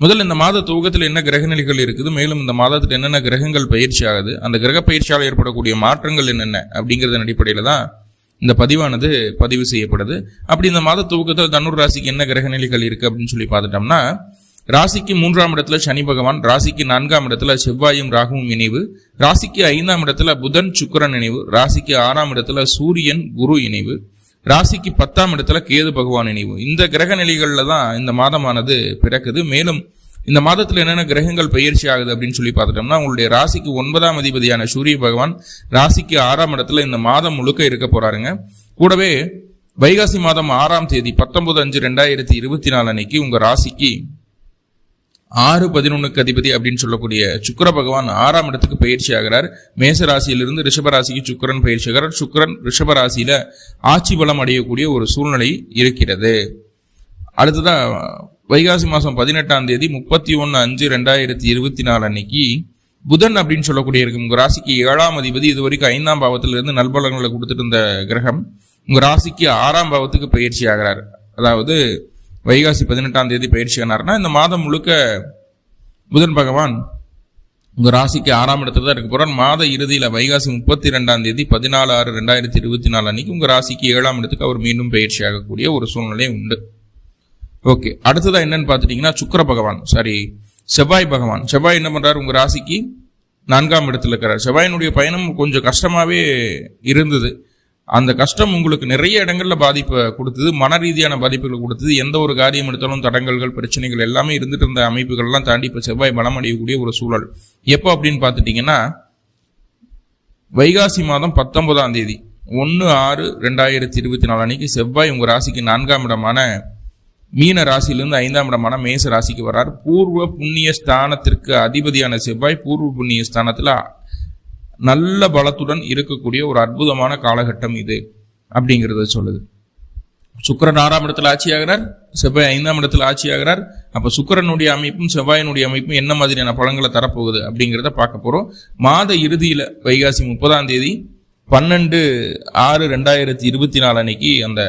முதல்ல இந்த மாத துவக்கத்தில் என்ன கிரக நிலைகள் இருக்குது மேலும் இந்த மாதத்தில் என்னென்ன கிரகங்கள் பயிற்சி ஆகுது அந்த கிரக பயிற்சியால் ஏற்படக்கூடிய மாற்றங்கள் என்னென்ன அப்படிங்கிறதன் அடிப்படையில் தான் இந்த பதிவானது பதிவு செய்யப்படுது. அப்படி இந்த மாத துவக்கத்தில் தனுர் ராசிக்கு என்ன கிரக நிலைகள் இருக்கு அப்படின்னு சொல்லி பார்த்துட்டோம்னா ராசிக்கு மூன்றாம் இடத்துல சனி பகவான் ராசிக்கு நான்காம் இடத்துல செவ்வாயும் ராகுவும் இணைவு ராசிக்கு ஐந்தாம் இடத்துல புதன் சுக்கிரன் இணைவு ராசிக்கு ஆறாம் இடத்துல சூரியன் குரு இணைவு ராசிக்கு பத்தாம் இடத்துல கேது பகவான் இணைவு. இந்த கிரக நிலைகளில் தான் இந்த மாதமானது பிறக்குது. மேலும் இந்த மாதத்தில் என்னென்ன கிரகங்கள் பயிற்சி ஆகுது அப்படின்னு சொல்லி பார்த்துட்டோம்னா உங்களுடைய ராசிக்கு ஒன்பதாம் அதிபதியான சூரிய பகவான் ராசிக்கு ஆறாம் இடத்துல இந்த மாதம் முழுக்க இருக்க போறாருங்க. கூடவே வைகாசி மாதம் ஆறாம் தேதி பத்தொன்பது அஞ்சு ரெண்டாயிரத்தி இருபத்தி நாலு அன்னைக்கு உங்கள் ராசிக்கு ஆறு பதினொன்னுக்கு அதிபதி அப்படின்னு சொல்லக்கூடிய சுக்கர பகவான் ஆறாம் இடத்துக்கு பயிற்சி ஆகிறார். மேச ராசியிலிருந்து ரிஷப ராசிக்கு பயிற்சி ஆகிறார். சுக்கிரன் ரிஷபராசியில ஆட்சி பலம் அடையக்கூடிய ஒரு சூழ்நிலை இருக்கிறது. அடுத்ததா வைகாசி மாசம் பதினெட்டாம் தேதி முப்பத்தி ஒன்று அஞ்சு ரெண்டாயிரத்தி இருபத்தி நாலு அன்னைக்கு புதன் அப்படின்னு சொல்லக்கூடிய இருக்கும் உங்க ராசிக்கு ஏழாம் அதிபதி இது வரைக்கும் ஐந்தாம் பாவத்திலிருந்து நல்பலங்களை கொடுத்துட்டு இருந்த கிரகம். உங்க ராசிக்கு ஆறாம் பாவத்துக்கு பயிற்சி ஆகிறார். அதாவது வைகாசி பதினெட்டாம் தேதி பயிற்சி இந்த மாதம் முழுக்க புதன் பகவான் உங்கள் ராசிக்கு ஆறாம் இடத்துல தான் இருக்க போகிறார் மாத இறுதியில் வைகாசி முப்பத்தி ரெண்டாம் தேதி பதினாலு ஆறு ரெண்டாயிரத்தி இருபத்தி நாலு அன்னைக்கு உங்கள் ராசிக்கு ஏழாம் இடத்துக்கு அவர் மீண்டும் பயிற்சி ஆகக்கூடிய ஒரு சூழ்நிலை உண்டு. ஓகே அடுத்ததாக என்னன்னு பார்த்துட்டிங்கன்னா சுக்கிர பகவான் சாரி செவ்வாய் பகவான். செவ்வாய் என்ன பண்ணுறாரு உங்கள் ராசிக்கு நான்காம் இடத்துல இருக்கிறார். செவ்வாயினுடைய பயணம் கொஞ்சம் கஷ்டமாகவே இருந்தது. அந்த கஷ்டம் உங்களுக்கு நிறைய இடங்கள்ல பாதிப்பை கொடுத்தது மன ரீதியான பாதிப்புகளை கொடுத்தது. எந்த ஒரு காரியம் எடுத்தாலும் தடங்கல்கள் பிரச்சனைகள் எல்லாமே இருந்துட்டு இருந்த அமைப்புகள்லாம் தாண்டி இப்போ செவ்வாய் பலம் அடையக்கூடிய ஒரு சூழல். எப்போ அப்படின்னு பார்த்துட்டீங்கன்னா வைகாசி மாதம் பத்தொன்பதாம் தேதி ஒன்று ஆறு ரெண்டாயிரத்தி இருபத்தி நாலு அன்னைக்கு செவ்வாய் உங்க ராசிக்கு நான்காம் இடமான மீன ராசியிலிருந்து ஐந்தாம் இடமான மேச ராசிக்கு வர்றார் பூர்வ புண்ணிய ஸ்தானத்திற்கு அதிபதியான செவ்வாய் பூர்வ புண்ணிய ஸ்தானத்துல நல்ல பலத்துடன் இருக்கக்கூடிய ஒரு அற்புதமான காலகட்டம் இது அப்படிங்கிறத சொல்லுது. சுக்கரன் ஆறாம் இடத்துல ஆட்சியாகிறார் செவ்வாய் ஐந்தாம் இடத்துல ஆட்சியாகிறார். அப்போ சுக்கரனுடைய அமைப்பும் செவ்வாயினுடைய அமைப்பும் என்ன மாதிரியான பழங்களை தரப்போகுது அப்படிங்கிறத பார்க்க போகிறோம் மாத இறுதியில் வைகாசி முப்பதாம் தேதி பன்னெண்டு ஆறு ரெண்டாயிரத்தி இருபத்தி நாலு அன்னைக்கு அந்த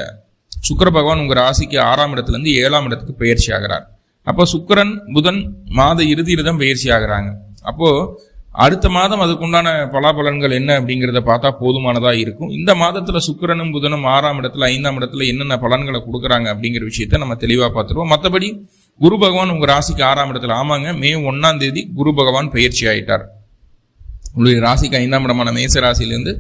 சுக்கிர பகவான் உங்கள் ராசிக்கு ஆறாம் இடத்துல இருந்து ஏழாம் இடத்துக்கு பயிற்சி ஆகிறார் அப்போ சுக்கரன் புதன் மாத இறுதியில் தான் பயிற்சி ஆகுறாங்க அப்போது அடுத்த மாதம் அதுக்குண்டான பலாபலன்கள் என்ன அப்படிங்கிறத பார்த்தா போதுமானதாக இருக்கும். இந்த மாதத்தில் சுக்கிரனும் புதனும் ஆறாம் இடத்துல ஐந்தாம் இடத்துல என்னென்ன பலன்களை கொடுக்குறாங்க அப்படிங்கிற விஷயத்த நம்ம தெளிவாக பார்த்துருவோம். மற்றபடி குரு பகவான் உங்கள் ராசிக்கு ஆறாம் இடத்துல ஆமாங்க மே ஒன்றாம் தேதி குரு பகவான் பயிற்சி ஆயிட்டார். உங்களுடைய ராசிக்கு ஐந்தாம் இடமான மேச ராசியிலிருந்து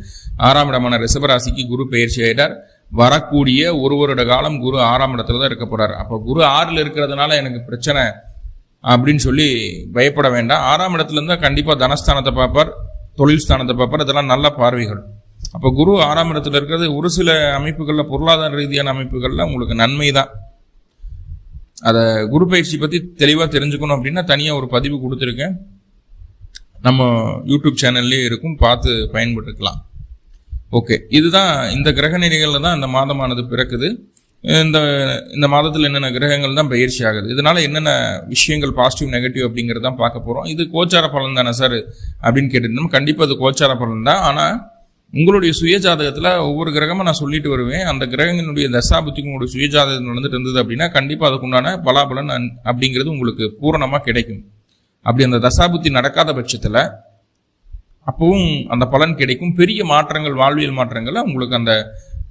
ஆறாம் இடமான ரிஷப ராசிக்கு குரு பயிற்சி ஆயிட்டார். வரக்கூடிய ஒரு வருட காலம் குரு ஆறாம் இடத்துல தான் இருக்க போறார். அப்போ குரு ஆறில் இருக்கிறதுனால எனக்கு பிரச்சனை அப்படின்னு சொல்லி பயப்பட வேண்டாம். ஆறாம் இடத்துலேருந்து கண்டிப்பாக தனஸ்தானத்தை பார்ப்பார் தொழில் ஸ்தானத்தை பார்ப்பார். இதெல்லாம் நல்ல பார்வைகள். அப்போ குரு ஆறாம் இடத்துல இருக்கிறது ஒரு சில அமைப்புகளில் பொருளாதார ரீதியான அமைப்புகளில் உங்களுக்கு நன்மை தான் அதை குரு பயிற்சி பற்றி தெளிவாக தெரிஞ்சுக்கணும் அப்படின்னா தனியாக ஒரு பதிவு கொடுத்துருக்கேன். நம்ம யூடியூப் சேனல்லே இருக்கும் பார்த்து பயன்பட்டுக்கலாம் ஓகே. இதுதான் இந்த கிரக நிலைகளில் தான் இந்த மாதமானது பிறக்குது. இந்த இந்த மாதத்தில் என்னென்ன கிரகங்கள் தான் பயிற்சி ஆகுது? இதனால் என்னென்ன விஷயங்கள் பாசிட்டிவ் நெகட்டிவ் அப்படிங்கிறது தான் பார்க்க போகிறோம் இது கோச்சார பலன் தானே சார் அப்படின்னு கேட்டிருந்தோம் கண்டிப்பாக அது கோச்சார பலன் தான். ஆனால் உங்களுடைய சுயஜாதகத்தில் ஒவ்வொரு கிரகமும் நான் சொல்லிட்டு வருவேன். அந்த கிரகங்களுடைய தசாபுத்திக்கு உங்களுடைய சுயஜாதகம் நடந்துட்டு இருந்தது அப்படின்னா கண்டிப்பாக அதுக்குண்டான பலாபலன் அப்படிங்கிறது உங்களுக்கு பூரணமாக கிடைக்கும். அப்படி அந்த தசாபுத்தி நடக்காத பட்சத்தில் அப்பவும் அந்த பலன் கிடைக்கும். பெரிய மாற்றங்கள் வாழ்வியல் மாற்றங்களை உங்களுக்கு அந்த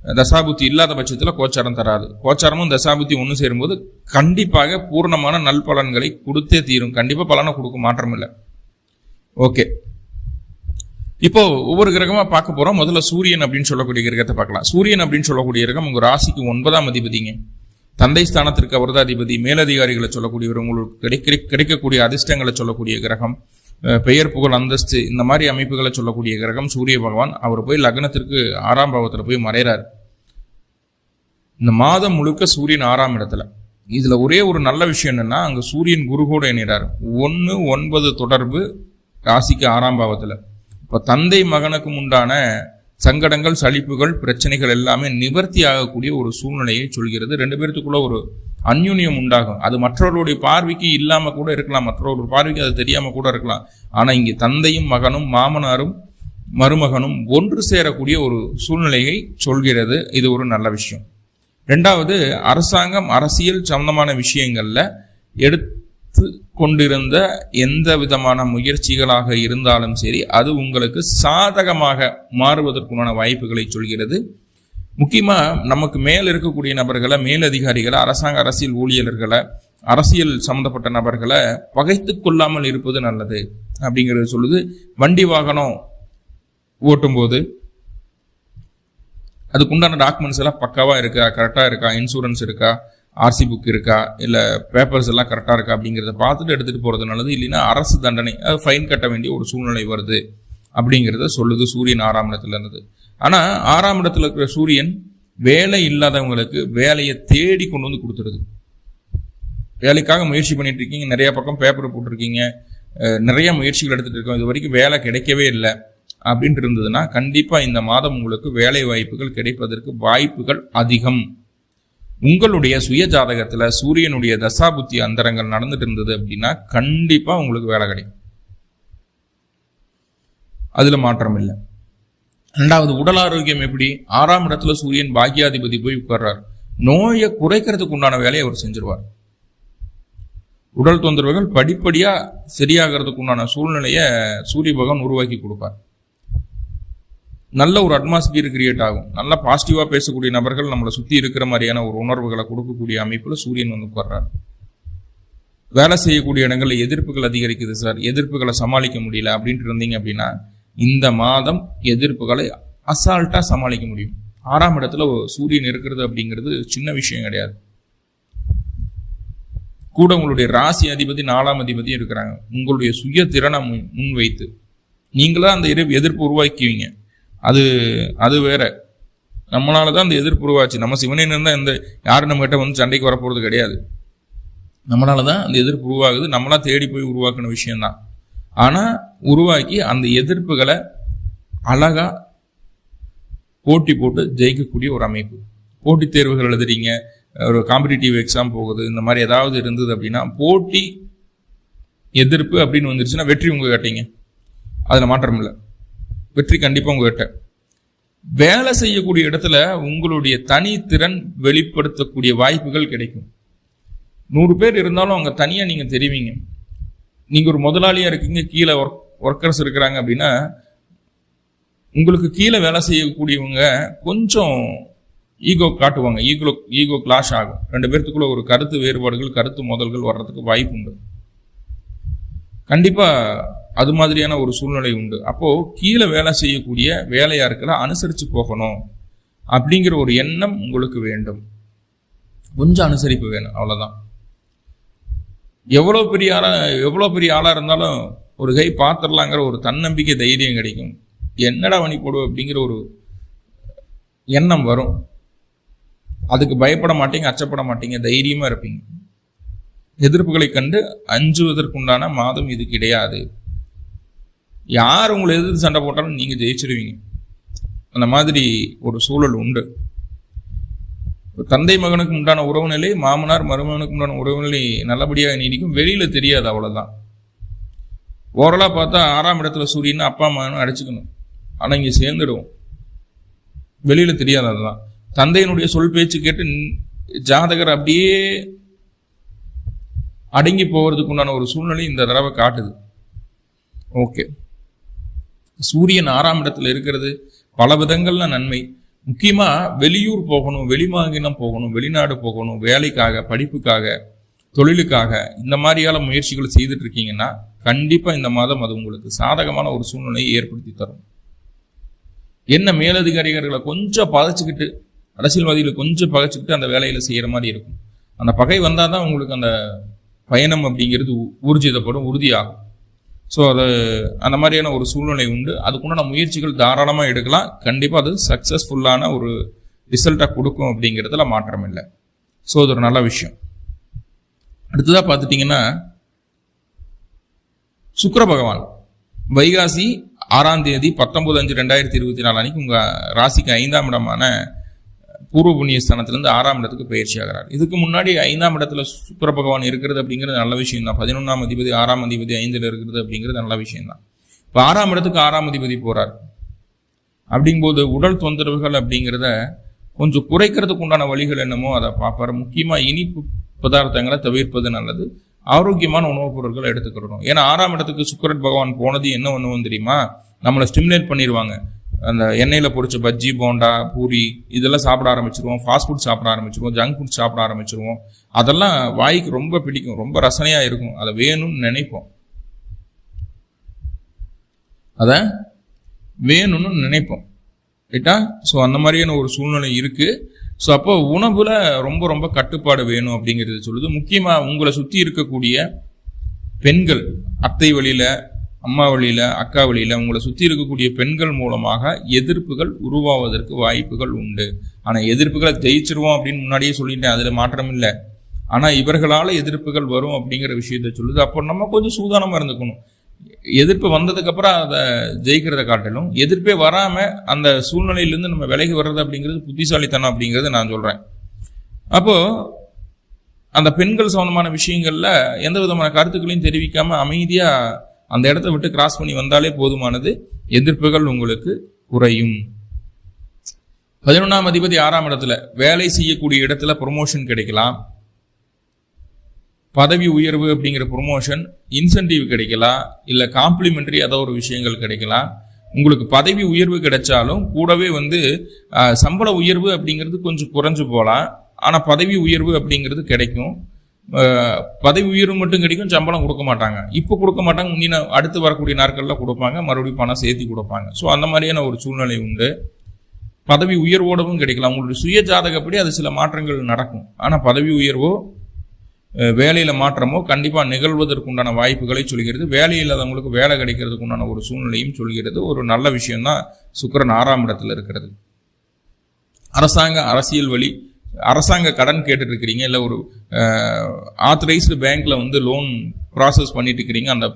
தசாபுத்தி இல்லாத பட்சத்தில் கோச்சாரம் தராது. கோச்சாரமும் தசாபுத்தி ஒன்று சேரும்போது கண்டிப்பாக பூர்ணமான நல்பலன்களை கொடுத்தே தீரும். கண்டிப்பாக பலனை கொடுக்கும் மாற்றம் இல்லை. ஓகே. இப்போ ஒவ்வொரு கிரகமாக பார்க்க போகிறோம் முதல்ல சூரியன் அப்படின்னு சொல்லக்கூடிய கிரகத்தை பார்க்கலாம். சூரியன் அப்படின்னு சொல்லக்கூடிய கிரகம் உங்கள் ராசிக்கு ஒன்பதாம் அதிபதிங்க. தந்தை ஸ்தானத்திற்கு அவர்தான் அதிபதி. மேலதிகாரிகளை சொல்லக்கூடியவர் உங்களுக்கு கிடைக்க கிடைக்கக்கூடிய அதிர்ஷ்டங்களை சொல்லக்கூடிய கிரகம். பெயர் புகழ் அந்தஸ்து இந்த மாதிரி அமைப்புகளை சொல்லக்கூடிய கிரகம் சூரிய பகவான். அவர் போய் லக்னத்திற்கு ஆறாம் பாவத்தில் போய் மறைறார். இந்த மாதம் முழுக்க சூரியன் ஆறாம் இடத்துல. இதுல ஒரே ஒரு நல்ல விஷயம் என்னன்னா அங்கே சூரியன் குரு கூட இணைறார் ஒன்று ஒன்பது தொடர்பு ராசிக்கு ஆறாம் பாவத்தில். இப்போ தந்தை மகனுக்கும் உண்டான சங்கடங்கள் சலிப்புகள் பிரச்சனைகள் எல்லாமே நிவர்த்தி ஆகக்கூடிய ஒரு சூழ்நிலையை சொல்கிறது. ரெண்டு பேர்த்துக்குள்ள ஒரு அந்யூன்யம் உண்டாகும். அது மற்றவர்களுடைய பார்வைக்கு இல்லாமல் கூட இருக்கலாம். மற்றவர்களுடைய பார்வைக்கு அது தெரியாமல் கூட இருக்கலாம். ஆனால் இங்கே தந்தையும் மகனும் மாமனாரும் மருமகனும் ஒன்று சேரக்கூடிய ஒரு சூழ்நிலையை சொல்கிறது. இது ஒரு நல்ல விஷயம். ரெண்டாவது அரசாங்கம் அரசியல் சம்பந்தமான விஷயங்களில் எடுத்து எடுத்து கொண்டிருந்த எந்த விதமான முயற்சிகளாக இருந்தாலும் சரி அது உங்களுக்கு சாதகமாக மாறுவதற்குண்டான வாய்ப்புகளை சொல்கிறது. முக்கியமாக நமக்கு மேல் இருக்கக்கூடிய நபர்களை மேலதிகாரிகளை அரசாங்க அரசியல் ஊழியர்களை அரசியல் சம்பந்தப்பட்ட நபர்களை பகைத்து கொள்ளாமல் இருப்பது நல்லது அப்படிங்கிறது சொல்லுது. வண்டி வாகனம் ஓட்டும்போது அதுக்குண்டான டாக்குமெண்ட்ஸ் எல்லாம் பக்காவாக இருக்கா கரெக்டாக இருக்கா இன்சூரன்ஸ் இருக்கா ஆர்சி புக் இருக்கா? இல்லை பேப்பர்ஸ் எல்லாம் கரெக்டாக இருக்கா அப்படிங்கிறத பார்த்துட்டு எடுத்துகிட்டு போகிறது நல்லது. இல்லைன்னா அரசு தண்டனை அது ஃபைன் கட்ட வேண்டிய ஒரு சூழ்நிலை வருது அப்படிங்கிறத சொல்லுது சூரியன் ஆறாம் இடத்துல இருந்தது. ஆனால் ஆறாம் இடத்துல இருக்கிற சூரியன் வேலை இல்லாதவங்களுக்கு வேலையை தேடி கொண்டு வந்து கொடுத்துருது வேலைக்காக முயற்சி பண்ணிட்டு இருக்கீங்க நிறைய பக்கம் பேப்பர் போட்டிருக்கீங்க நிறைய முயற்சிகள் எடுத்துகிட்டு இருக்கோம் இது வரைக்கும் வேலை கிடைக்கவே இல்லை அப்படின்ட்டு இருந்ததுன்னா கண்டிப்பாக இந்த மாதம் உங்களுக்கு வேலை வாய்ப்புகள் கிடைப்பதற்கு வாய்ப்புகள் அதிகம். உங்களுடைய சுய ஜாதகத்தில் சூரியனுடைய தசாபுத்தி அந்தரங்கள் நடந்துட்டு இருந்தது அப்படின்னா கண்டிப்பாக உங்களுக்கு வேலை கிடைக்கும். அதில் மாற்றம் இல்லை. ரெண்டாவது உடல் ஆரோக்கியம் எப்படி? ஆறாம் இடத்துல சூரியன் பாக்கியாதிபதி போய் உட்கார்றார். நோயை குறைக்கிறதுக்கு உண்டான வேலையை அவர் செஞ்சிருவார். உடல் தொந்தரவுகள் படிப்படியாக சரியாகிறதுக்கு உண்டான சூழ்நிலையை சூரிய பகவான் உருவாக்கி கொடுப்பார். நல்ல ஒரு அட்மாஸ்பியர் கிரியேட் ஆகும். நல்ல பாசிட்டிவாக பேசக்கூடிய நபர்கள் நம்மளை சுற்றி இருக்கிற மாதிரியான ஒரு உணர்வுகளை கொடுக்கக்கூடிய அமைப்புல சூரியன் வந்து உட்கார்றார். வேலை செய்யக்கூடிய இடங்களில் எதிர்ப்புகள் அதிகரிக்குது சார் எதிர்ப்புகளை சமாளிக்க முடியல அப்படின்ட்டு இருந்தீங்க அப்படின்னா இந்த மாதம் எதிர்ப்புகளை அசால்ட்டாக சமாளிக்க முடியும். ஆறாம் இடத்துல ஒரு சூரியன் இருக்கிறது அப்படிங்கிறது சின்ன விஷயம் கிடையாது. கூட உங்களுடைய ராசி அதிபதி நாலாம் அதிபதி இருக்கிறாங்க. உங்களுடைய சுய திறனை முன் முன்வைத்து. நீங்களாக அந்த எதிர்- எதிர்ப்பு உருவாக்குவீங்க. அது அது வேற. நம்மளால தான் அந்த எதிர்ப்பு உருவாச்சு நம்ம சிவனேன்னு தான் இந்த யாரும் நம்ம கிட்ட வந்து சண்டைக்கு வரப்போறது கிடையாது. நம்மளால தான் அந்த எதிர்ப்பு உருவாகுது. நம்மளா தேடி போய் உருவாக்கின விஷயம்தான். ஆனால் உருவாக்கி அந்த எதிர்ப்புகளை அழகா போட்டி போட்டு ஜெயிக்கக்கூடிய ஒரு அமைப்பு. போட்டித் தேர்வுகள் எழுதுறீங்க. ஒரு காம்படிட்டிவ் எக்ஸாம் போகுது. இந்த மாதிரி ஏதாவது இருந்தது அப்படின்னா போட்டி எதிர்ப்பு அப்படின்னு வந்துருச்சுன்னா வெற்றி உங்க கேட்டீங்க. அதில் மாற்றம் இல்லை. வெற்றி கண்டிப்பாக உங்ககிட்ட. வேலை செய்யக்கூடிய இடத்துல உங்களுடைய தனித்திறன் வெளிப்படுத்தக்கூடிய வாய்ப்புகள் கிடைக்கும். நூறு பேர் இருந்தாலும் அங்கே தனியாக நீங்கள் தெரிவிங்க. நீங்கள் ஒரு முதலாளியாக இருக்கீங்க கீழே ஒர்க் ஒர்க்கர்ஸ் இருக்கிறாங்க அப்படின்னா உங்களுக்கு கீழே வேலை செய்யக்கூடியவங்க கொஞ்சம் ஈகோ காட்டுவாங்க. ஈகோ ஈகோ கிளாஷ் ஆகும். ரெண்டு பேர்த்துக்குள்ள ஒரு கருத்து வேறுபாடுகள் கருத்து மோதல்கள் வர்றதுக்கு வாய்ப்பு உண்டு. கண்டிப்பாக அது மாதிரியான ஒரு சூழ்நிலை உண்டு. அப்போது கீழே வேலை செய்யக்கூடிய வேலையாட்களை அனுசரித்து போகணும் அப்படிங்கிற ஒரு எண்ணம் உங்களுக்கு வேண்டும். கொஞ்சம் அனுசரிப்பு வேணும் அவ்வளோதான் எவ்வளோ பெரிய ஆளாக எவ்வளோ பெரிய ஆளாக இருந்தாலும் ஒரு கை பார்த்துடலாங்கிற ஒரு தன்னம்பிக்கை தைரியம் கிடைக்கும். என்னடா வணி போடுவோம் அப்படிங்கிற ஒரு எண்ணம் வரும். அதுக்கு பயப்பட மாட்டீங்க அச்சப்பட மாட்டீங்க தைரியமாக இருப்பீங்க. எதிர்ப்புகளை கண்டு அஞ்சுவதற்குண்டான மாதம் இது கிடையாது. யார் உங்களை எதிர்த்து சண்டை போட்டாலும் நீங்கள் ஜெயிச்சிருவீங்க. அந்த மாதிரி ஒரு சூழல் உண்டு. தந்தை மகனுக்கு உண்டான உறவு நிலை மாமனார் மருமகனுக்கு உண்டான உறவு நிலை நல்லபடியாக நீடிக்கும். வெளியில் தெரியாது அவ்வளோதான் ஓரளா பார்த்தா ஆறாம் இடத்துல சூரியன் அப்பா அம்மான்னு அடிச்சுக்கணும். ஆனால் இங்கே சேர்ந்துடுவோம். வெளியில் தெரியாது அதுதான். தந்தையினுடைய சொல் பேச்சு கேட்டு ஜாதகர் அப்படியே அடங்கி போவதுக்கு உண்டான ஒரு சூழ்நிலை இந்த தடவை காட்டுது. ஓகே. சூரியன் ஆறாம் இடத்துல இருக்கிறது. பல விதங்கள்ல நன்மை. முக்கியமாக வெளியூர் போகணும் வெளிமாநிலம் போகணும் வெளிநாடு போகணும் வேலைக்காக படிப்புக்காக தொழிலுக்காக இந்த மாதிரியான முயற்சிகள் செய்துட்டு இருக்கீங்கன்னா கண்டிப்பாக இந்த மாதம் அது உங்களுக்கு சாதகமான ஒரு சூழ்நிலையை ஏற்படுத்தி தரும். என்ன மேலதிகாரிகளை கொஞ்சம் பதைச்சிக்கிட்டு அரசியல்வாதிகளை கொஞ்சம் பகைச்சிக்கிட்டு அந்த வேலையில் செய்கிற மாதிரி இருக்கும். அந்த பகை வந்தால் தான் உங்களுக்கு அந்த பயணம் அப்படிங்கிறது ஊர்ஜிதப்படும் உறுதியாகும். ஸோ அது அந்த மாதிரியான ஒரு சூழ்நிலை உண்டு. அதுக்குண்டான முயற்சிகள் தாராளமாக எடுக்கலாம். கண்டிப்பாக அது சக்ஸஸ்ஃபுல்லான ஒரு ரிசல்ட்டாக கொடுக்கும் அப்படிங்கிறதுல மாற்றம் இல்லை. ஸோ அது ஒரு நல்ல விஷயம். அடுத்ததாக பார்த்துட்டிங்கன்னா சுக்கர பகவான். வைகாசி ஆறாம் தேதி பத்தொன்பது அஞ்சு ரெண்டாயிரத்தி இருபத்தி நாலு அன்னைக்கு உங்கள் ராசிக்கு ஐந்தாம் இடமான பூர்வ புண்ணிய ஸ்தானத்திலிருந்து ஆறாம் இடத்துக்கு பயிற்சி ஆகிறார். இதுக்கு முன்னாடி ஐந்தாம் இடத்துல சுக்கர பகவான் இருக்கிறது அப்படிங்கிறது நல்ல விஷயம் தான் பதினொன்றாம் அதிபதி ஆறாம் அதிபதி ஐந்தில் இருக்கிறது அப்படிங்கிறது நல்ல விஷயம் தான் இப்போ ஆறாம் இடத்துக்கு ஆறாம் அதிபதி போகிறார் அப்படிங்கும்போது உடல் தொந்தரவுகள் அப்படிங்கிறத கொஞ்சம் குறைக்கிறதுக்கு உண்டான வழிகள் என்னமோ அதை பார்ப்பாரு. முக்கியமாக இனிப்பு பதார்த்தங்களை தவிர்ப்பது நல்லது. ஆரோக்கியமான உணவுப் பொருட்களை எடுத்துக்கிறோம் ஏன்னா ஆறாம் இடத்துக்கு சுக்கிரன் பகவான் போனது என்ன ஒன்று தெரியுமா? நம்மளை ஸ்டிமுலேட் பண்ணிடுவாங்க அந்த எண்ணெயில் பொரிச்ச பஜ்ஜி போண்டா பூரி இதெல்லாம் சாப்பிட ஆரம்பிச்சிருவோம். ஃபாஸ்ட் ஃபுட் சாப்பிட ஆரம்பிச்சிருவோம். ஜங்க் ஃபுட் சாப்பிட ஆரம்பிச்சிருவோம். அதெல்லாம் வாய்க்கு ரொம்ப பிடிக்கும். ரொம்ப ரசனையாக இருக்கும். அதை வேணும்னு நினைப்போம். அதை வேணும்னு நினைப்போம். ரைட்டா? ஸோ அந்த மாதிரியான ஒரு சூழ்நிலை இருக்குது ஸோ அப்போ உணவில் ரொம்ப ரொம்ப கட்டுப்பாடு வேணும் அப்படிங்கிறது சொல்லுது. முக்கியமாக உங்களை சுற்றி இருக்கக்கூடிய பெண்கள் அத்தை வழியில் அம்மா வழியில் அக்கா வழியில் உங்களை சுற்றி இருக்கக்கூடிய பெண்கள் மூலமாக எதிர்ப்புகள் உருவாவதற்கு வாய்ப்புகள் உண்டு. ஆனால் எதிர்ப்புகளை ஜெயிச்சிருவோம் அப்படின்னு முன்னாடியே சொல்லிட்டேன் அதில் மாற்றம் இல்லை. ஆனால் இவர்களால் எதிர்ப்புகள் வரும் அப்படிங்கிற விஷயத்த சொல்லுது. அப்போ நம்ம கொஞ்சம் சூதானமாக இருந்துக்கணும். எதிர்ப்பு வந்ததுக்கப்புறம் அதை ஜெயிக்கிறத காட்டிலும் எதிர்ப்பே வராமல் அந்த சூழ்நிலையிலேருந்து நம்ம விலகி வர்றது அப்படிங்கிறது புத்திசாலித்தனம் அப்படிங்கிறது நான் சொல்கிறேன் அப்போது அந்த பெண்கள் சம்பந்தமான விஷயங்களில் எந்த விதமான கருத்துக்களையும் தெரிவிக்காமல் அமைதியாக அந்த இடத்த விட்டு கிராஸ் பண்ணி வந்தாலே போதுமானது. எதிர்ப்புகள் உங்களுக்கு குறையும். பதினொன்றாம் அதிபதி ஆறாம் இடத்துல வேலை செய்யக்கூடிய இடத்துல ப்ரொமோஷன் கிடைக்கலாம். பதவி உயர்வு அப்படிங்கிற ப்ரொமோஷன் இன்சென்டிவ் கிடைக்கலாம் இல்லை காம்ப்ளிமெண்டரி ஏதோ ஒரு விஷயங்கள் கிடைக்கலாம். உங்களுக்கு பதவி உயர்வு கிடைச்சாலும் கூடவே வந்து சம்பள உயர்வு அப்படிங்கிறது கொஞ்சம் குறைஞ்சு போகலாம். ஆனால் பதவி உயர்வு அப்படிங்கிறது கிடைக்கும். பதவி உயர்வு மட்டும் கிடைக்கும் சம்பளம் கொடுக்க மாட்டாங்க. இப்போ கொடுக்க மாட்டாங்க முன்னின அடுத்து வரக்கூடிய நாட்களில் கொடுப்பாங்க மறுபடியும் பணம் சேர்த்து கொடுப்பாங்க. ஸோ அந்த மாதிரியான ஒரு சூழ்நிலை உண்டு. பதவி உயர்வோடவும் கிடைக்கலாம். அவங்களுடைய சுய ஜாதகப்படி அது சில மாற்றங்கள் நடக்கும். ஆனால் பதவி உயர்வோ வேலையில் மாற்றமோ கண்டிப்பாக நிகழ்வதற்குண்டான வாய்ப்புகளை சொல்கிறது. வேலை இல்லாதவங்களுக்கு வேலை கிடைக்கிறதுக்கு உண்டான ஒரு சூழ்நிலையும் சொல்கிறது. ஒரு நல்ல விஷயம்தான் சுக்கரன் ஆறாம் இடத்தில் இருக்கிறது. அரசாங்க அரசியல் வழி அரசாங்க கடன் கேட்டுட்டு இருக்கிறீங்க இல்லை ஒரு ஆத்தரைஸ்டு பேங்க்கில் வந்து லோன் ப்ராசஸ் பண்ணிட்டு இருக்கிறீங்க அந்த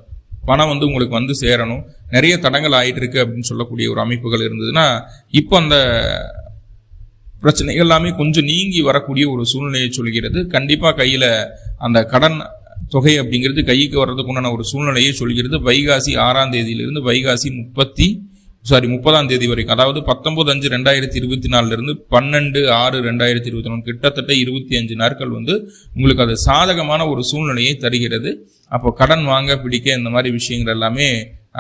பணம் வந்து உங்களுக்கு வந்து சேரணும். நிறைய தடங்கள் ஆகிட்டு இருக்கு அப்படின்னு சொல்லக்கூடிய ஒரு அமைப்புகள் இருந்ததுன்னா இப்போ அந்த பிரச்சனைகள் எல்லாமே கொஞ்சம் நீங்கி வரக்கூடிய ஒரு சூழ்நிலையை சொல்கிறது. கண்டிப்பாக கையில் அந்த கடன் தொகை அப்படிங்கிறது கைக்கு வர்றதுக்குண்டான ஒரு சூழ்நிலையை சொல்கிறது. வைகாசி ஆறாம் தேதியிலிருந்து வைகாசி முப்பத்தி சாரி முப்பதாம் தேதி வரைக்கும். அதாவது பத்தொன்பது அஞ்சு ரெண்டாயிரத்தி இருபத்தி நாலுலேருந்து பன்னெண்டு ஆறு ரெண்டாயிரத்தி இருபத்தி நாலு கிட்டத்தட்ட இருபத்தி அஞ்சு நாட்கள் வந்து உங்களுக்கு அது சாதகமான ஒரு சூழ்நிலையை தருகிறது. அப்போ கடன் வாங்க பிடிக்க இந்த மாதிரி விஷயங்கள் எல்லாமே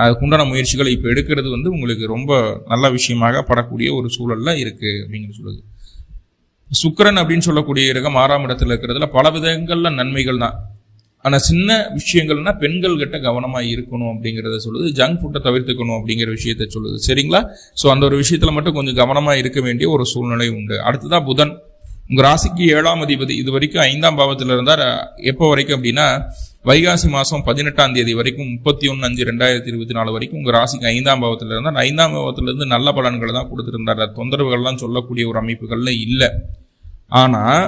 அதுக்குண்டான முயற்சிகளை இப்போ எடுக்கிறது வந்து உங்களுக்கு ரொம்ப நல்ல விஷயமாக படக்கூடிய ஒரு சூழலில் இருக்குது அப்படிங்கிறது சொல்லுது சுக்கரன் அப்படின்னு சொல்லக்கூடிய கிரகம் ஆறாம் இடத்துல இருக்கிறதுல பல விதங்களில் நன்மைகள் தான். ஆனால் சின்ன விஷயங்கள்னா பெண்கள் கிட்ட கவனமாக இருக்கணும் அப்படிங்கிறத சொல்லுது. ஜங்க் ஃபுட்டை தவிர்த்துக்கணும் அப்படிங்கிற விஷயத்த சொல்லுது. சரிங்களா? ஸோ அந்த ஒரு விஷயத்தில் மட்டும் கொஞ்சம் கவனமாக இருக்க வேண்டிய ஒரு சூழ்நிலை உண்டு. அடுத்ததான் புதன். உங்கள் ராசிக்கு ஏழாம் அதிபதி இது வரைக்கும் ஐந்தாம் பாவத்தில் இருந்தால் எப்போ வரைக்கும் அப்படின்னா வைகாசி மாதம் பதினெட்டாம் தேதி வரைக்கும் முப்பத்தி ஒன்று அஞ்சு ரெண்டாயிரத்தி இருபத்தி நாலு வரைக்கும் உங்கள் ராசிக்கு ஐந்தாம் பாவத்தில் இருந்தால் ஐந்தாம் பாவத்திலேருந்து நல்ல பலன்களை தான் கொடுத்துருந்தார். தொந்தரவுகள்லாம் சொல்லக்கூடிய ஒரு அமைப்புகளில் இல்லை. ஆனால்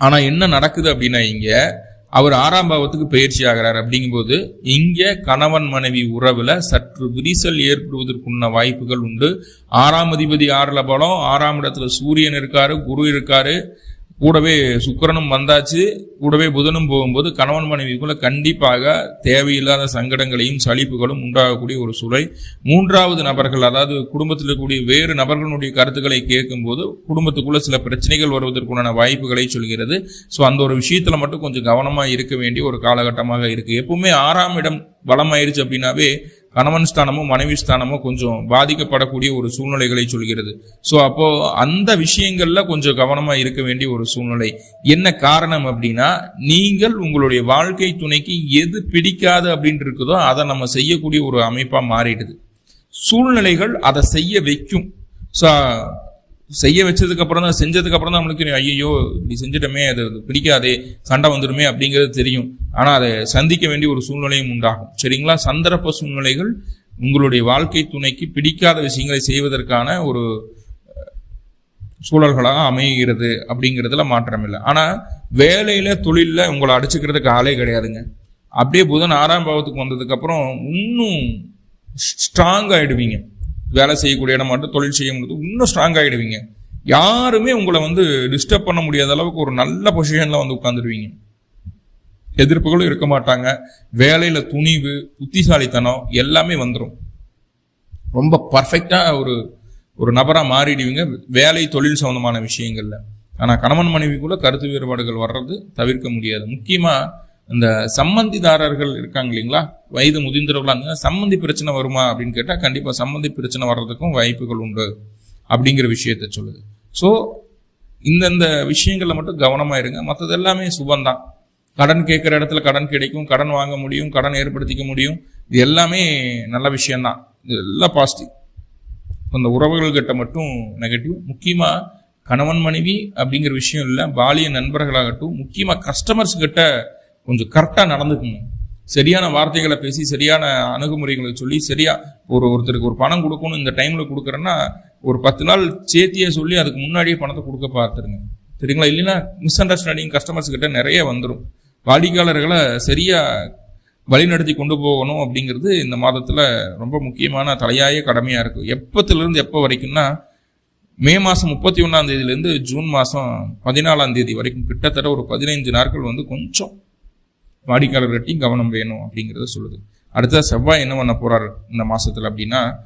ஆனால் என்ன நடக்குது அப்படின்னா இங்கே அவர் ஆறாம் பாவத்துக்கு பயிற்சி ஆகிறார். அப்படிங்கும்போது இங்கே கணவன் மனைவி உறவுல சற்று விரிசல் ஏற்படுவதற்குள்ள வாய்ப்புகள் உண்டு. ஆறாம் அதிபதி ஆறுல பலம் ஆறாம் இடத்துல சூரியன் இருக்காரு குரு இருக்காரு. கூடவே சுக்கரனும் வந்தாச்சு. கூடவே புதனும் போகும்போது கணவன் மனைவிக்குள்ள கண்டிப்பாக தேவையில்லாத சங்கடங்களையும் சலிப்புகளும் உண்டாகக்கூடிய ஒரு சூழல். மூன்றாவது நபர்கள் அதாவது குடும்பத்தில் இருக்கக்கூடிய வேறு நபர்களுடைய கருத்துக்களை கேட்கும்போது குடும்பத்துக்குள்ள சில பிரச்சனைகள் வருவதற்குண்டான வாய்ப்புகளை சொல்கிறது. ஸோ அந்த ஒரு விஷயத்துல மட்டும் கொஞ்சம் கவனமாக இருக்க வேண்டிய ஒரு காலகட்டமாக இருக்கு. எப்பவுமே ஆறாம் இடம் பலமாயிருச்சு அப்படின்னாவே கணவன் ஸ்தானமும் மனைவி ஸ்தானமும் கொஞ்சம் பாதிக்கப்படக்கூடிய ஒரு சூழ்நிலைகளை சொல்கிறது. ஸோ அப்போ அந்த விஷயங்கள்ல கொஞ்சம் கவனமா இருக்க வேண்டிய ஒரு சூழ்நிலை. என்ன காரணம் அப்படின்னா நீங்கள் உங்களுடைய வாழ்க்கை துணைக்கு எது பிடிக்காது அப்படின்ட்டு இருக்குதோ அதை நம்ம செய்யக்கூடிய ஒரு அமைப்பா மாறிடுது. சூழ்நிலைகள் அதை செய்ய வைக்கும். ஸோ செய்ய வச்சதுக்கு அப்புறம் தான் செஞ்சதுக்கு அப்புறம் தான் நம்மளுக்கு ஐயோ இப்படி செஞ்சிட்டோமே அது பிடிக்காதே சண்டை வந்துடுமே அப்படிங்கிறது தெரியும். ஆனால் அதை சந்திக்க வேண்டிய ஒரு சூழ்நிலையும் உண்டாகும். சரிங்களா? சந்தர்ப்ப சூழ்நிலைகள் உங்களுடைய வாழ்க்கை துணைக்கு பிடிக்காத விஷயங்களை செய்வதற்கான ஒரு சூழல்களாக அமைகிறது அப்படிங்கிறதுல மாற்றம் இல்லை. ஆனால் வேலையில தொழிலில் உங்களை அடிச்சுக்கிறதுக்கு ஆளே கிடையாதுங்க. அப்படியே புதன் ஆறாம் பாவத்துக்கு வந்ததுக்கப்புறம் இன்னும் ஸ்ட்ராங் ஆகிடுவீங்க வேலை செய்யக்கூடிய இடமா மட்டும் தொழில் செய்ய போது இன்னும் ஸ்ட்ராங் ஆகிடுவீங்க யாருமே உங்களை வந்து டிஸ்டர்ப் பண்ண முடியாத அளவுக்கு ஒரு நல்ல பொசிஷனில் வந்து உட்காந்துருவீங்க எதிர்ப்புகளும் இருக்க மாட்டாங்க. வேலையில் துணிவு புத்திசாலித்தனம் எல்லாமே வந்துடும் ரொம்ப பர்ஃபெக்டாக ஒரு ஒரு நபராக மாறிடுவீங்க. வேலை தொழில் சம்மந்தமான விஷயங்களில். ஆனால் கணவன் மனைவிக்குள்ளே கருத்து வேறுபாடுகள் வர்றது தவிர்க்க முடியாது. முக்கியமாக இந்த சம்மந்திதாரர்கள் இருக்காங்க இல்லைங்களா? வயது முதிர்ந்தவர்களாக இருந்தால் சம்மந்தி பிரச்சனை வருமா அப்படின்னு கேட்டால் கண்டிப்பாக சம்மந்தி பிரச்சனை வர்றதுக்கும் வாய்ப்புகள் உண்டு அப்படிங்கிற விஷயத்த சொல்லுது. ஸோ இந்தந்த விஷயங்களில் மட்டும் கவனமாக இருங்க. மற்றது எல்லாமே சுபந்தான் கடன் கேட்குற இடத்துல கடன் கிடைக்கும் கடன் வாங்க முடியும் கடன் ஏற்படுத்திக்க முடியும். இது எல்லாமே நல்ல விஷயந்தான் இது எல்லாம் பாசிட்டிவ் அந்த உறவுகள் கிட்ட மட்டும் நெகட்டிவ் முக்கியமாக கணவன் மனைவி அப்படிங்கிற விஷயம் இல்லை. பாலிய நண்பர்களாகட்டும் முக்கியமாக கஸ்டமர்ஸ் கிட்ட கொஞ்சம் கரெக்டாக நடந்துக்கணும். சரியான வார்த்தைகளை பேசி சரியான அணுகுமுறைகளை சொல்லி சரியா ஒரு ஒருத்தருக்கு ஒரு பணம் கொடுக்கணும் இந்த டைம்ல கொடுக்குறேன்னா ஒரு பத்து நாள் சேர்த்தியே சொல்லி அதுக்கு முன்னாடியே பணத்தை கொடுக்க பார்த்துருங்க. சரிங்களா? இல்லைன்னா மிஸ் அண்டர்ஸ்டாண்டிங் கஸ்டமர்ஸ் கிட்ட நிறைய வந்துடும் வாடிக்கையாளர்களை சரியா வழிநடத்தி கொண்டு போகணும் அப்படிங்கிறது இந்த மாதத்துல ரொம்ப முக்கியமான தலையாய கடமையா இருக்கு. எப்பத்துலேருந்து எப்போ வரைக்கும்னா மே மாதம் முப்பத்தி ஒன்றாம் தேதியிலேருந்து ஜூன் மாதம் பதினாலாம் தேதி வரைக்கும் கிட்டத்தட்ட ஒரு பதினைஞ்சு நாட்கள் வந்து கொஞ்சம் வாடிக்கையாளர்கிட்டையும் கவனம் வேணும் அப்படிங்கிறத சொல்லுது. அடுத்த செவ்வாய் என்ன பண்ண போகிறார் இந்த மாசத்துல அப்படின்னா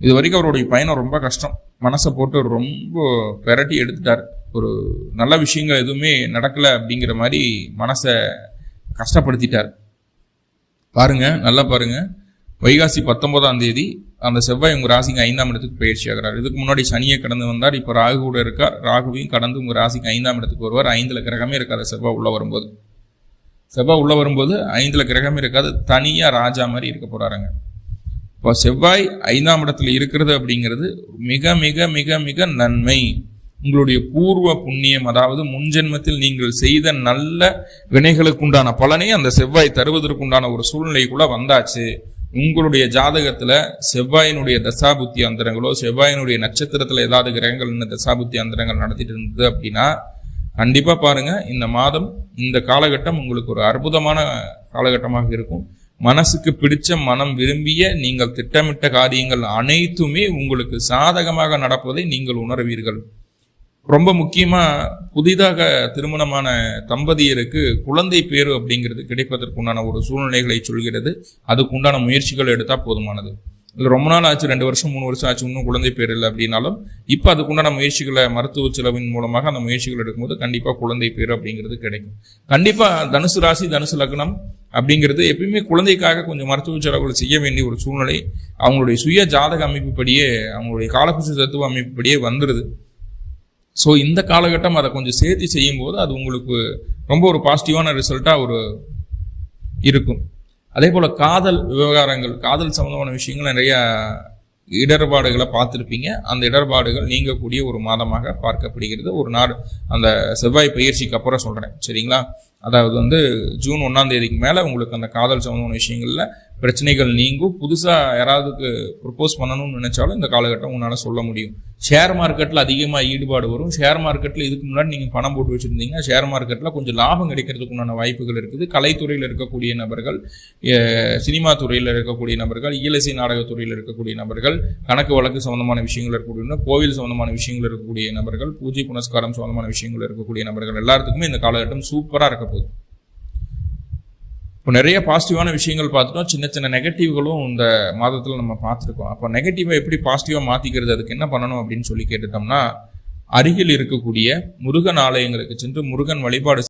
இது வரைக்கும் அவருடைய பயணம் ரொம்ப கஷ்டம். மனசை போட்டு ரொம்ப பெரட்டி எடுத்துட்டார். ஒரு நல்ல விஷயங்கள் எதுவுமே நடக்கல அப்படிங்கிற மாதிரி மனசை கஷ்டப்படுத்திட்டார். பாருங்க நல்லா பாருங்க. வைகாசி பத்தொன்பதாம் தேதி அந்த செவ்வாய் உங்க ராசிக்கு ஐந்தாம் இடத்துக்கு பயிற்சி ஆகிறார். இதுக்கு முன்னாடி சனியை கடந்து வந்தார் இப்போ ராகு கூட இருக்கார். ராகுவையும் கடந்து உங்க ராசிக்கு ஐந்தாம் இடத்துக்கு வருவார். ஐந்துல கிரகமே இருக்காது செவ்வாய் உள்ள வரும்போது. செவ்வாய் உள்ளே வரும்போது ஐந்தில் கிரகம் இருக்காது. தனியாக ராஜா மாதிரி இருக்க போகிறாருங்க இப்போ செவ்வாய் ஐந்தாம் இடத்துல இருக்கிறது அப்படிங்கிறது மிக மிக மிக மிக நன்மை. உங்களுடைய பூர்வ புண்ணியம் அதாவது முன்ஜென்மத்தில் நீங்கள் செய்த நல்ல வினைகளுக்குண்டான பலனை அந்த செவ்வாய் தருவதற்குண்டான ஒரு சூழ்நிலைக்குள்ள வந்தாச்சு. உங்களுடைய ஜாதகத்தில் செவ்வாயினுடைய தசாபுத்தி அந்தரங்களோ செவ்வாயினுடைய நட்சத்திரத்தில் ஏதாவது கிரகங்கள் என்ன தசாபுத்தி அந்தரங்கள் நடத்திட்டு இருந்தது அப்படின்னா கண்டிப்பாக பாருங்கள் இந்த மாதம் இந்த காலகட்டம் உங்களுக்கு ஒரு அற்புதமான காலகட்டமாக இருக்கும். மனசுக்கு பிடிச்ச மனம் விரும்பிய நீங்கள் திட்டமிட்ட காரியங்கள் அனைத்துமே உங்களுக்கு சாதகமாக நடப்பதை நீங்கள் உணர்வீர்கள். ரொம்ப முக்கியமாக புதிதாக திருமணமான தம்பதியருக்கு குழந்தை பேரு அப்படிங்கிறது கிடைப்பதற்குண்டான ஒரு சூழ்நிலைகளை சொல்கிறது. அதுக்குண்டான முயற்சிகள் எடுத்தால் போதுமானது. இல்லை ரொம்ப நாள் ஆச்சு ரெண்டு வருஷம் மூணு வருஷம் ஆச்சு இன்னும் குழந்தை பேர் இல்லை அப்படின்னாலும் இப்போ அதுக்குண்டான முயற்சிகளை மருத்துவ செலவின் மூலமாக அந்த முயற்சிகள் எடுக்கும்போது கண்டிப்பாக குழந்தை பேர் அப்படிங்கிறது கிடைக்கும். கண்டிப்பாக தனுசு ராசி தனுசு லக்னம் அப்படிங்கிறது எப்பயுமே குழந்தைக்காக கொஞ்சம் மருத்துவ செலவுகள் செய்ய வேண்டிய ஒரு சூழ்நிலை. அவங்களுடைய சுய ஜாதக அமைப்புப்படியே அவங்களுடைய காலபுஷ தத்துவ அமைப்புப்படியே வந்துடுது ஸோ இந்த காலகட்டம் அதை கொஞ்சம் சேர்த்து செய்யும்போது அது உங்களுக்கு ரொம்ப ஒரு பாசிட்டிவான ரிசல்ட்டாக ஒரு இருக்கும். அதே போல் காதல் விவகாரங்கள் காதல் சம்மந்தமான விஷயங்கள் நிறைய இடர்பாடுகளை பார்த்துருப்பீங்க. அந்த இடர்பாடுகள் நீங்கக்கூடிய ஒரு மாதமாக பார்க்கப்படுகிறது. ஒரு நாள் அந்த செவ்வாய் பயிற்சிக்கு அப்புறம் சொல்கிறேன் சரிங்களா? அதாவது வந்து ஜூன் ஒன்றாம் தேதிக்கு மேலே உங்களுக்கு அந்த காதல் சம்மந்தமான விஷயங்களில் பிரச்சனைகள் நீங்கும். புதுசாக யாராவதுக்கு ப்ரப்போஸ் பண்ணணும்னு நினச்சாலும் இந்த காலகட்டம் உன்னால் சொல்ல முடியும். ஷேர் மார்க்கெட்டில் அதிகமாக ஈடுபாடு வரும். ஷேர் மார்க்கெட்டில் இதுக்கு முன்னாடி நீங்கள் பணம் போட்டு வச்சுருந்தீங்க ஷேர் மார்க்கெட்டில் கொஞ்சம் லாபம் கிடைக்கிறதுக்கு உண்டான வாய்ப்புகள் இருக்குது. கலைத்துறையில் இருக்கக்கூடிய நபர்கள் சினிமா துறையில் இருக்கக்கூடிய நபர்கள் இயலசி நாடகத்துறையில் இருக்கக்கூடிய நபர்கள் கணக்கு வழக்கு சம்மந்தமான விஷயங்கள் இருக்கக்கூடிய கோவில் சம்மந்தமான விஷயங்கள் இருக்கக்கூடிய நபர்கள் பூஜை புனஸ்காரம் சம்மந்தமான விஷயங்கள் இருக்கக்கூடிய நபர்கள் எல்லாத்துக்குமே இந்த காலகட்டம் சூப்பராக இருக்க போகுது. இப்போ நிறைய பாசிட்டிவான விஷயங்கள் பார்த்துட்டோம். சின்ன சின்ன நெகட்டிவ்களும் இந்த மாதத்தில் நம்ம பார்த்துருக்கோம். அப்போ நெகட்டிவை எப்படி பாசிட்டிவாக மாற்றிக்கிறது அதுக்கு என்ன பண்ணணும் அப்படின்னு சொல்லி கேட்டுட்டோம்னா அருகில் இருக்கக்கூடிய முருகன் ஆலயங்களுக்கு சென்று முருகன் வழிபாடு